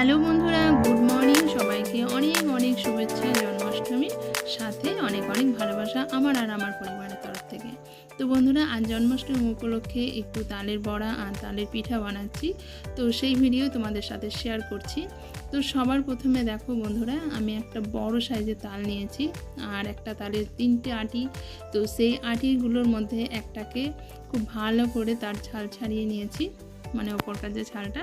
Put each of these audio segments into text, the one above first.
Hello বন্ধুরা, good morning. সবাইকে অনেক অনেক শুভেচ্ছা, জন্মাষ্টমীর সাথে অনেক অনেক ভালোবাসা আমার আর আমার পরিবারের তরফ থেকে। তো বন্ধুরা, আজ জন্মাষ্টমী উপলক্ষে একটু তালের বড়া আর তালের পিঠা বানাচ্ছি। তো সেই ভিডিও তোমাদের সাথে শেয়ার করছি। তো সবার প্রথমে দেখো বন্ধুরা, আমি একটা বড় সাইজের তাল নিয়েছি আর একটা তালের তিনটে আটি। তো সেই আটিগুলোর মধ্যে একটাকে খুব ভালো করে তার ছাল ছাড়িয়ে নিয়েছি। মানে ওপরকার যে ছালটা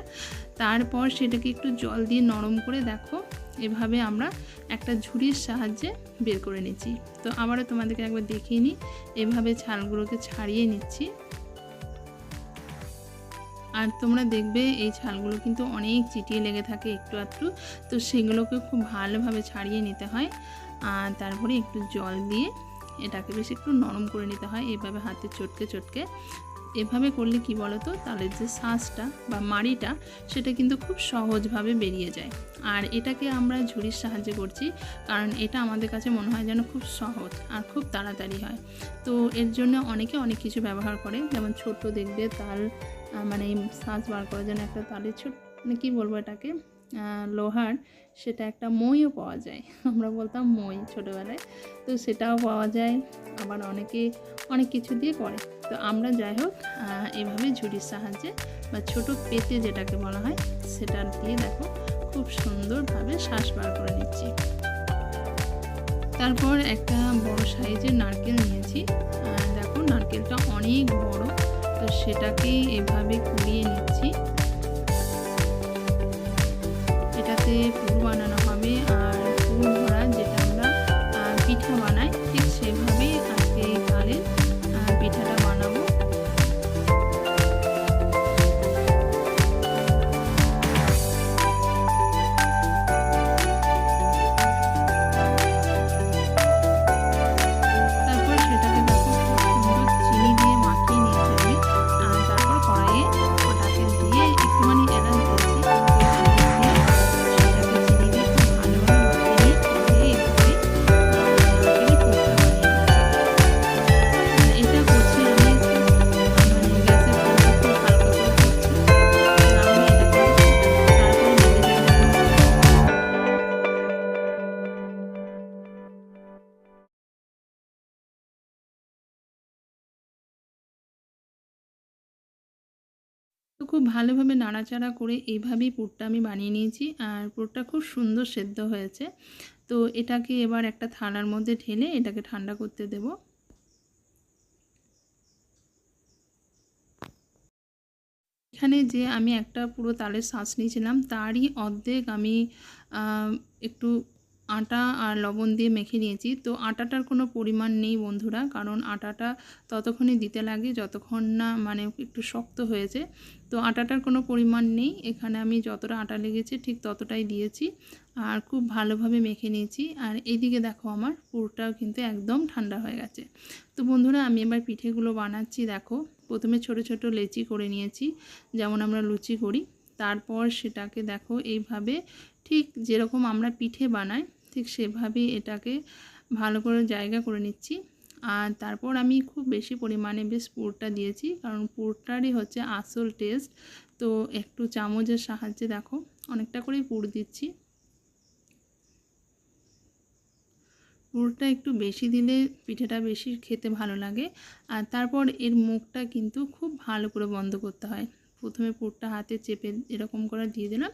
তারপর সেটাকে একটু জল দিয়ে নরম করে দেখো, এভাবে আমরা একটা ঝুড়ির সাহায্যে বের করে নিচ্ছি। তো আবারও তোমাদেরকে একবার দেখিয়ে নিই, এভাবে ছালগুলোকে ছাড়িয়ে নিচ্ছি। আর তোমরা দেখবে এই ছালগুলো কিন্তু অনেক চিটিয়ে লেগে থাকে একটু একটু তো সেগুলোকে খুব ভালোভাবে ছাড়িয়ে নিতে হয়। আর তারপরে একটু জল দিয়ে এটাকে বেশ একটু নরম করে নিতে হয়, এভাবে হাতে চটকে চটকে। এভাবে করলে কি বলতো? তালের যে শ্বাসটা বা মাড়িটা, সেটা কিন্তু খুব সহজভাবে বেরিয়ে যায়। আর এটাকে আমরা ঝুড়ির সাহায্যে করছি, কারণ এটা আমাদের কাছে মনে হয় যেন খুব সহজ আর খুব তাড়াতাড়ি হয়। তো এর জন্য অনেকে অনেক কিছু ব্যবহার করে, যেমন ছোট দেখবে তাল মানে শ্বাস বার করার জন্য একটা তালের ছোট মানে কী বলব এটাকে? লোহার, সেটা একটা মইও পাওয়া যায়। আমরা বলতাম মই ছোটোবেলায়। তো সেটাও পাওয়া যায়। আবার অনেকে, অনেক কিছু দিয়ে করে। তো আমরা যাই হোক এভাবে ঝুড়ির সাহায্যে বা ছোট পেতে যেটাকে বলা হয়, সেটা দিয়ে দেখো, খুব সুন্দরভাবে শ্বাস বার করে নিচ্ছি। তারপর একটা বড় সাইজের নারকেল নিয়েছি। দেখো, নারকেলটা অনেক বড়। তো সেটাকে এভাবে খুব ভালোভাবে নাড়াচাড়া করে এইভাবেই পুরটা আমি বানিয়ে নিয়েছি আর পুরটা খুব সুন্দর সেদ্ধ হয়েছে। তো এটাকে এবার একটা থালার মধ্যে ঢেলে এটাকে ঠান্ডা করতে দেব। এখানে যে আমি একটা পুরো তালের শ্বাস নিয়েছিলাম, তারই অর্ধেক আমি একটু আটা আর লবণ দিয়ে মেখে নিয়েছি। তো আটাটার কোনো পরিমাণ নেই বন্ধুরা, কারণ আটাটা ততক্ষণই দিতে লাগে, যতক্ষণ না মানে একটু শক্ত হয়েছে। তো আটাটার কোনো পরিমাণ নেই, এখানে আমি যতটা আটা লেগেছে ঠিক ততটাই দিয়েছি আর খুব ভালোভাবে মেখে নিয়েছি। আর এইদিকে দেখো আমার পুরটাও কিন্তু একদম ঠান্ডা হয়ে গেছে। তো বন্ধুরা আমি এবার পিঠেগুলো বানাচ্ছি, দেখো। প্রথমে ছোট ছোট লেচি করে নিয়েছি, যেমন আমরা লুচি করি। তারপর সেটাকে দেখো এইভাবে ঠিক যেরকম আমরা পিঠে বানাই, ঠিক সেভাবেই এটাকে ভালো করে জায়গা করে নিচ্ছি। আর তারপর আমি খুব বেশি পরিমাণে বেশ পুরটা দিয়েছি, কারণ পুরটারই হচ্ছে আসল টেস্ট তো একটু চামচের সাহায্যে দেখো, অনেকটা করেই পুর দিচ্ছি। পুরটা একটু বেশি দিলে পিঠেটা বেশি খেতে ভালো লাগে। আর তারপর এর মুখটা কিন্তু খুব ভালো করে বন্ধ করতে হয়। প্রথমে পুরটা হাতে চেপে এরকম করে দিয়ে দিলাম।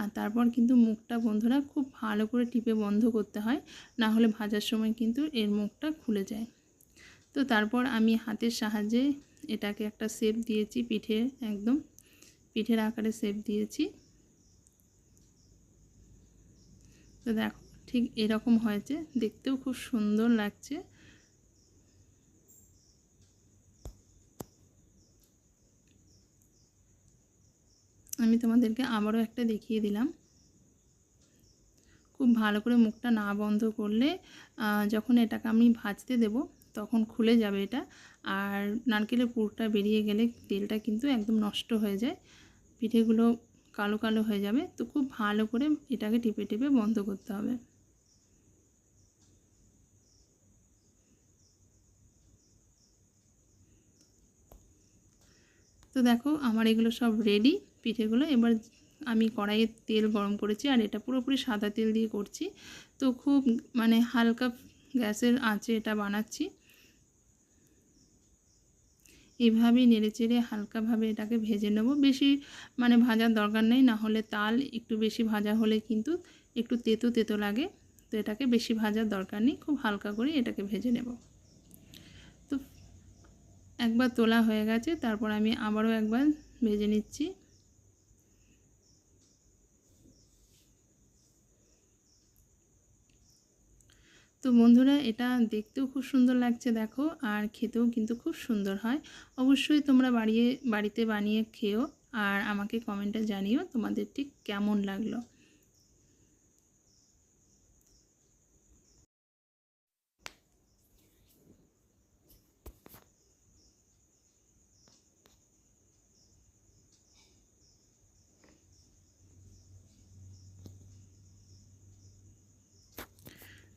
আর তারপর কিন্তু মুখটা বন্ধুরা খুব ভালো করে টিপে বন্ধ করতে হয়, না হলে ভাজার সময় কিন্তু এর মুখটা খুলে যায়। তো তারপর আমি হাতের সাহায্যে এটাকে একটা শেপ দিয়েছি, পিঠে একদম পিঠের আকারে শেপ দিয়েছি। তো দেখো ঠিক এরকম হয়েছে, দেখতেও খুব সুন্দর লাগছে। আমি তোমাদেরকে আবারও একটা দেখিয়ে দিলাম। খুব ভালো করে মুখটা না বন্ধ করলে যখন এটাকে আমি ভাজতে দেব, তখন খুলে যাবে এটা। আর নারকেলের পুরটা বেরিয়ে গেলে তেলটা কিন্তু একদম নষ্ট হয়ে যায়, পিঠেগুলো কালো কালো হয়ে যাবে। তো খুব ভালো করে এটাকে টিপে টিপে বন্ধ করতে হবে। তো দেখো, আমার এগুলো সব রেডি পিঠেগুলো। এবার আমি কড়াইয়ে তেল গরম করেছি আর এটা পুরোপুরি সাদা তেল দিয়ে করছি। তো খুব মানে হালকা গ্যাসের আঁচে এটা বানাচ্ছি। এইভাবেই নেড়ে চেড়ে হালকাভাবে এটাকে ভেজে নেব। বেশি মানে ভাজার দরকার নেই, না হলে তাল একটু বেশি ভাজা হলে কিন্তু একটু তেতো তেতো লাগে। তো এটাকে বেশি ভাজার দরকার নেই, খুব হালকা করে এটাকে ভেজে নেব। তো একবার তোলা হয়ে গেছে, তারপর আমি আবারও একবার ভেজে নিচ্ছি। তো বন্ধুরা, এটা দেখতেও খুব সুন্দর লাগছে দেখো, আর খেতেও কিন্তু খুব সুন্দর হয়। অবশ্যই তোমরা বাড়িয়ে, বাড়িতে বানিয়ে খেও, আর আমাকে কমেন্টে জানিও তোমাদের ঠিক কেমন লাগল।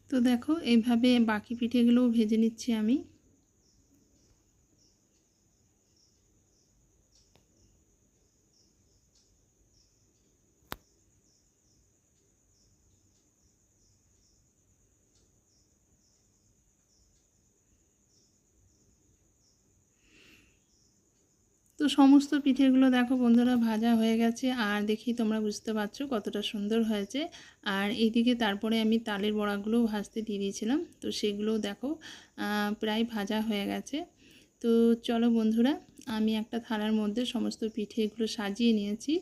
তো দেখো এইভাবে বাকি পিঠেগুলোও ভেজে নিচ্ছি আমি। তো সমস্ত পিঠেগুলো দেখো বন্ধুরা ভাজা হয়ে গেছে। আর দেখি তোমরা বুঝতে পারছ কতটা সুন্দর হয়েছে। আর এইদিকে তারপরে আমি তালের বড়াগুলোও ভাজতে দিয়ে দিয়েছিলাম। তো সেগুলোও দেখো প্রায় ভাজা হয়ে গেছে। তো চলো বন্ধুরা, আমি একটা থালার মধ্যে সমস্ত পিঠেগুলো সাজিয়ে নিয়েছি।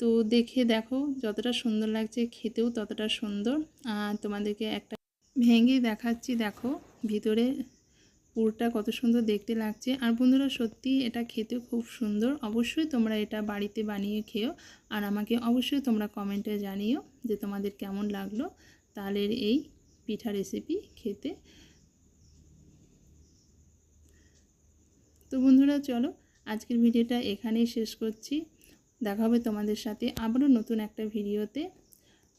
তো দেখে দেখো যতটা সুন্দর লাগছে, খেতেও ততটা সুন্দর। তোমাদেরকে একটা ভেঙে দেখাচ্ছি, দেখো ভিতরে। পুরটা কত সুন্দর দেখতে লাগছে। আর বন্ধুরা, সত্যি এটা খেতে খুব সুন্দর। অবশ্যই তোমরা এটা বাড়িতে বানিয়ে খেও আর আমাকে অবশ্যই তোমরা কমেন্টে জানিও যে তোমাদের কেমন লাগল তালের এই পিঠা রেসিপি খেতে। তো বন্ধুরা, চলো আজকের ভিডিওটা এখানেই শেষ করছি। দেখা হবে তোমাদের সাথে আবারও নতুন একটা ভিডিওতে।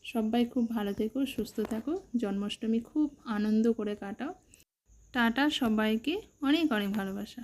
সবাই খুব ভালো থেকো, সুস্থ থাকো। জন্মাষ্টমী খুব আনন্দ করে কাটাও। টাটা সবাইকে অনেক অনেক ভালোবাসা।